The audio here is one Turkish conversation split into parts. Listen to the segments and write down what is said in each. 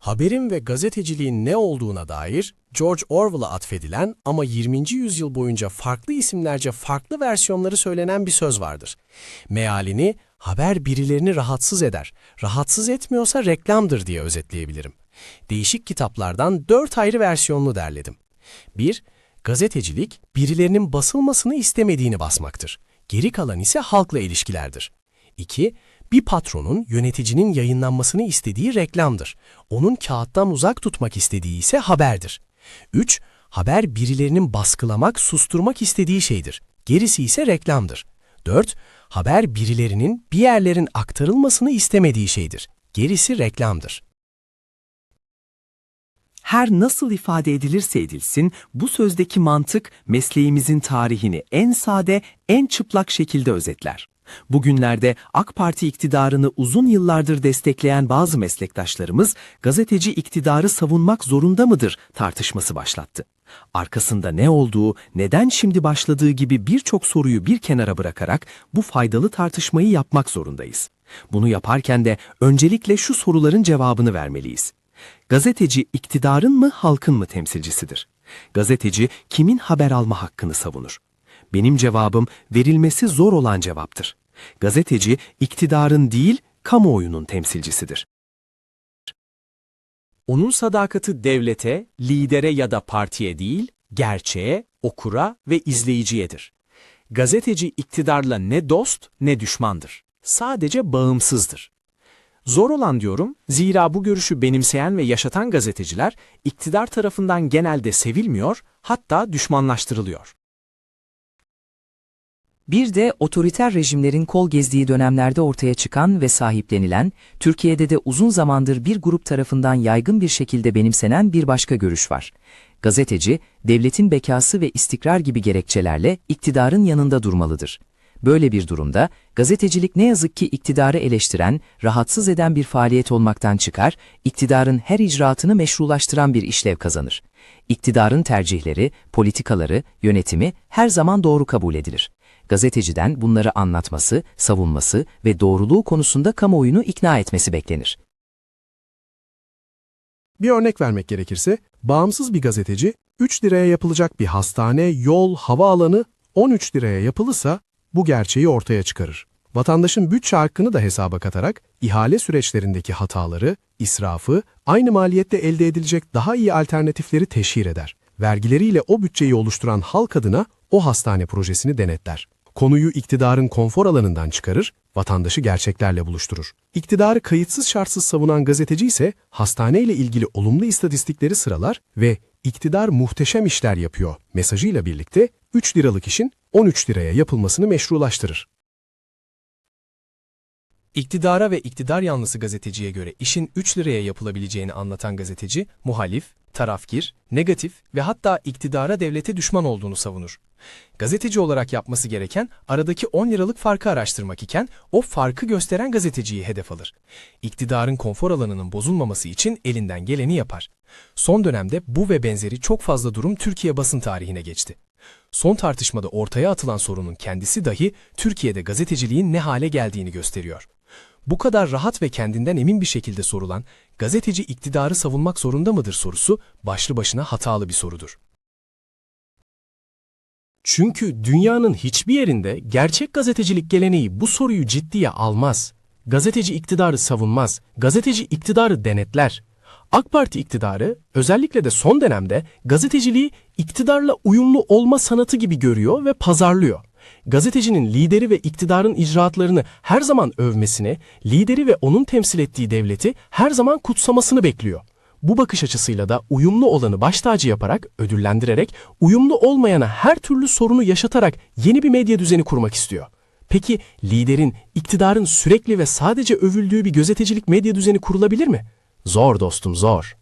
Haberin ve gazeteciliğin ne olduğuna dair George Orwell'a atfedilen ama 20. yüzyıl boyunca farklı isimlerce farklı versiyonları söylenen bir söz vardır. Mealini haber birilerini rahatsız eder, rahatsız etmiyorsa reklamdır diye özetleyebilirim. Değişik kitaplardan dört ayrı versiyonunu derledim. 1. Gazetecilik, birilerinin basılmasını istemediğini basmaktır. Geri kalan ise halkla ilişkilerdir. 2. Bir patronun yöneticinin yayınlanmasını istediği reklamdır. Onun kağıttan uzak tutmak istediği ise haberdir. 3. Haber birilerinin baskılamak, susturmak istediği şeydir. Gerisi ise reklamdır. 4. Haber birilerinin bir yerlerin aktarılmasını istemediği şeydir. Gerisi reklamdır. Her nasıl ifade edilirse edilsin, bu sözdeki mantık mesleğimizin tarihini en sade, en çıplak şekilde özetler. Bugünlerde AK Parti iktidarını uzun yıllardır destekleyen bazı meslektaşlarımız, gazeteci iktidarı savunmak zorunda mıdır tartışması başlattı. Arkasında ne olduğu, neden şimdi başladığı gibi birçok soruyu bir kenara bırakarak bu faydalı tartışmayı yapmak zorundayız. Bunu yaparken de öncelikle şu soruların cevabını vermeliyiz. Gazeteci iktidarın mı halkın mı temsilcisidir? Gazeteci kimin haber alma hakkını savunur? Benim cevabım verilmesi zor olan cevaptır. Gazeteci iktidarın değil kamuoyunun temsilcisidir. Onun sadakati devlete, lidere ya da partiye değil, gerçeğe, okura ve izleyiciyedir. Gazeteci iktidarla ne dost ne düşmandır. Sadece bağımsızdır. Zor olan diyorum, zira bu görüşü benimseyen ve yaşatan gazeteciler iktidar tarafından genelde sevilmiyor, hatta düşmanlaştırılıyor. Bir de otoriter rejimlerin kol gezdiği dönemlerde ortaya çıkan ve sahiplenilen, Türkiye'de de uzun zamandır bir grup tarafından yaygın bir şekilde benimsenen bir başka görüş var. Gazeteci, devletin bekası ve istikrar gibi gerekçelerle iktidarın yanında durmalıdır. Böyle bir durumda, gazetecilik ne yazık ki iktidarı eleştiren, rahatsız eden bir faaliyet olmaktan çıkar, iktidarın her icraatını meşrulaştıran bir işlev kazanır. İktidarın tercihleri, politikaları, yönetimi her zaman doğru kabul edilir gazeteciden bunları anlatması, savunması ve doğruluğu konusunda kamuoyunu ikna etmesi beklenir. Bir örnek vermek gerekirse, bağımsız bir gazeteci 3 liraya yapılacak bir hastane, yol, havaalanı 13 liraya yapılırsa bu gerçeği ortaya çıkarır. Vatandaşın bütçe hakkını da hesaba katarak ihale süreçlerindeki hataları, israfı, aynı maliyette elde edilecek daha iyi alternatifleri teşhir eder. Vergileriyle o bütçeyi oluşturan halk adına o hastane projesini denetler. Konuyu iktidarın konfor alanından çıkarır, vatandaşı gerçeklerle buluşturur. İktidarı kayıtsız şartsız savunan gazeteci ise hastaneyle ilgili olumlu istatistikleri sıralar ve iktidar muhteşem işler yapıyor mesajıyla birlikte 3 liralık işin 13 liraya yapılmasını meşrulaştırır. İktidara ve iktidar yanlısı gazeteciye göre işin 3 liraya yapılabileceğini anlatan gazeteci, muhalif, tarafgir, negatif ve hatta iktidara devlete düşman olduğunu savunur. Gazeteci olarak yapması gereken aradaki 10 liralık farkı araştırmak iken o farkı gösteren gazeteciyi hedef alır. İktidarın konfor alanının bozulmaması için elinden geleni yapar. Son dönemde bu ve benzeri çok fazla durum Türkiye basın tarihine geçti. Son tartışmada ortaya atılan sorunun kendisi dahi Türkiye'de gazeteciliğin ne hale geldiğini gösteriyor. Bu kadar rahat ve kendinden emin bir şekilde sorulan, gazeteci iktidarı savunmak zorunda mıdır sorusu başlı başına hatalı bir sorudur. Çünkü dünyanın hiçbir yerinde gerçek gazetecilik geleneği bu soruyu ciddiye almaz. Gazeteci iktidarı savunmaz, gazeteci iktidarı denetler. AK Parti iktidarı özellikle de son dönemde gazeteciliği iktidarla uyumlu olma sanatı gibi görüyor ve pazarlıyor. Gazetecinin lideri ve iktidarın icraatlarını her zaman övmesini, lideri ve onun temsil ettiği devleti her zaman kutsamasını bekliyor. Bu bakış açısıyla da uyumlu olanı baş tacı yaparak, ödüllendirerek, uyumlu olmayana her türlü sorunu yaşatarak yeni bir medya düzeni kurmak istiyor. Peki liderin, iktidarın sürekli ve sadece övüldüğü bir gözetecilik medya düzeni kurulabilir mi? Zor dostum, zor.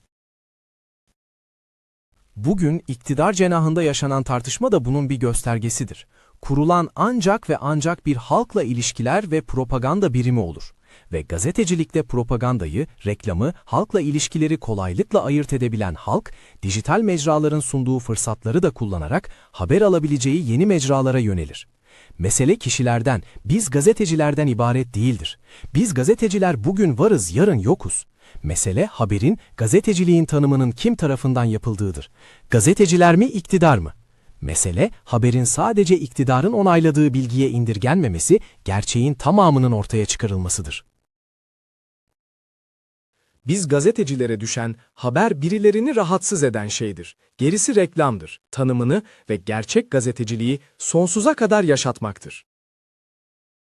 Bugün iktidar cenahında yaşanan tartışma da bunun bir göstergesidir. Kurulan ancak ve ancak bir halkla ilişkiler ve propaganda birimi olur. Ve gazetecilikte propagandayı, reklamı, halkla ilişkileri kolaylıkla ayırt edebilen halk, dijital mecraların sunduğu fırsatları da kullanarak haber alabileceği yeni mecralara yönelir. Mesele kişilerden, biz gazetecilerden ibaret değildir. Biz gazeteciler bugün varız, yarın yokuz. Mesele haberin gazeteciliğin tanımının kim tarafından yapıldığıdır. Gazeteciler mi, iktidar mı? Mesele haberin sadece iktidarın onayladığı bilgiye indirgenmemesi, gerçeğin tamamının ortaya çıkarılmasıdır. Biz gazetecilere düşen haber birilerini rahatsız eden şeydir. Gerisi reklamdır. Tanımını ve gerçek gazeteciliği sonsuza kadar yaşatmaktır.